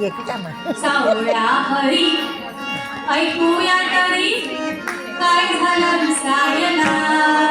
येते सावळ्या हरी ऐकूया तरी. काय झालं विसायला?